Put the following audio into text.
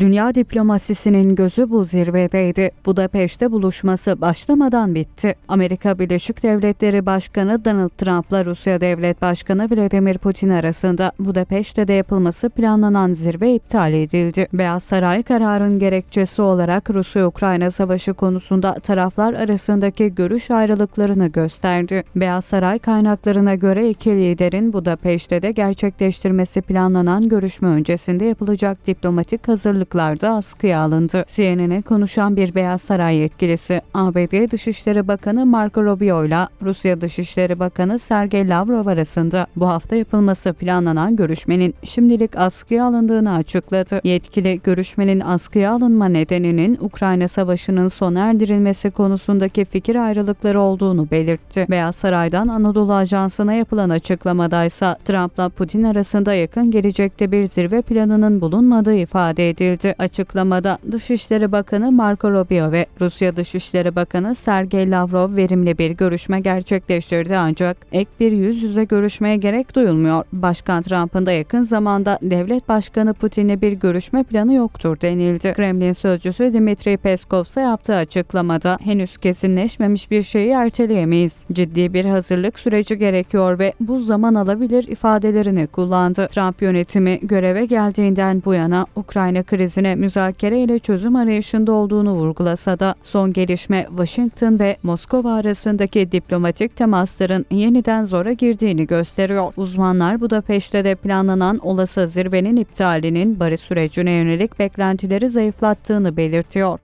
Dünya diplomasisinin gözü bu zirvedeydi. Budapeşte buluşması başlamadan bitti. Amerika Birleşik Devletleri Başkanı Donald Trump'la Rusya Devlet Başkanı Vladimir Putin arasında Budapeşte'de yapılması planlanan zirve iptal edildi. Beyaz Saray kararın gerekçesi olarak Rusya-Ukrayna savaşı konusunda taraflar arasındaki görüş ayrılıklarını gösterdi. Beyaz Saray kaynaklarına göre iki liderin Budapeşte'de gerçekleştirmesi planlanan görüşme öncesinde yapılacak diplomatik hazırlıklarda askıya alındı. CNN'e konuşan bir Beyaz Saray yetkilisi, ABD Dışişleri Bakanı Marco Rubio ile Rusya Dışişleri Bakanı Sergey Lavrov arasında bu hafta yapılması planlanan görüşmenin şimdilik askıya alındığını açıkladı. Yetkili görüşmenin askıya alınma nedeninin Ukrayna Savaşı'nın sona erdirilmesi konusundaki fikir ayrılıkları olduğunu belirtti. Beyaz Saray'dan Anadolu Ajansı'na yapılan açıklamadaysa Trump'la Putin arasında yakın gelecekte bir zirve planının bulunmadığı ifade edildi. Açıklamada Dışişleri Bakanı Marco Rubio ve Rusya Dışişleri Bakanı Sergey Lavrov verimli bir görüşme gerçekleştirdi ancak ek bir yüz yüze görüşmeye gerek duyulmuyor. Başkan Trump'ın da yakın zamanda devlet başkanı Putin'le bir görüşme planı yoktur denildi. Kremlin sözcüsü Dmitry Peskov ise yaptığı açıklamada henüz kesinleşmemiş bir şeyi erteleyemeyiz. Ciddi bir hazırlık süreci gerekiyor ve bu zaman alabilir ifadelerini kullandı. Trump yönetimi göreve geldiğinden bu yana Ukrayna krizine müzakere ile çözüm arayışında olduğunu vurgulasa da son gelişme Washington ve Moskova arasındaki diplomatik temasların yeniden zora girdiğini gösteriyor. Uzmanlar Budapeşte'de planlanan olası zirvenin iptalinin barış sürecine yönelik beklentileri zayıflattığını belirtiyor.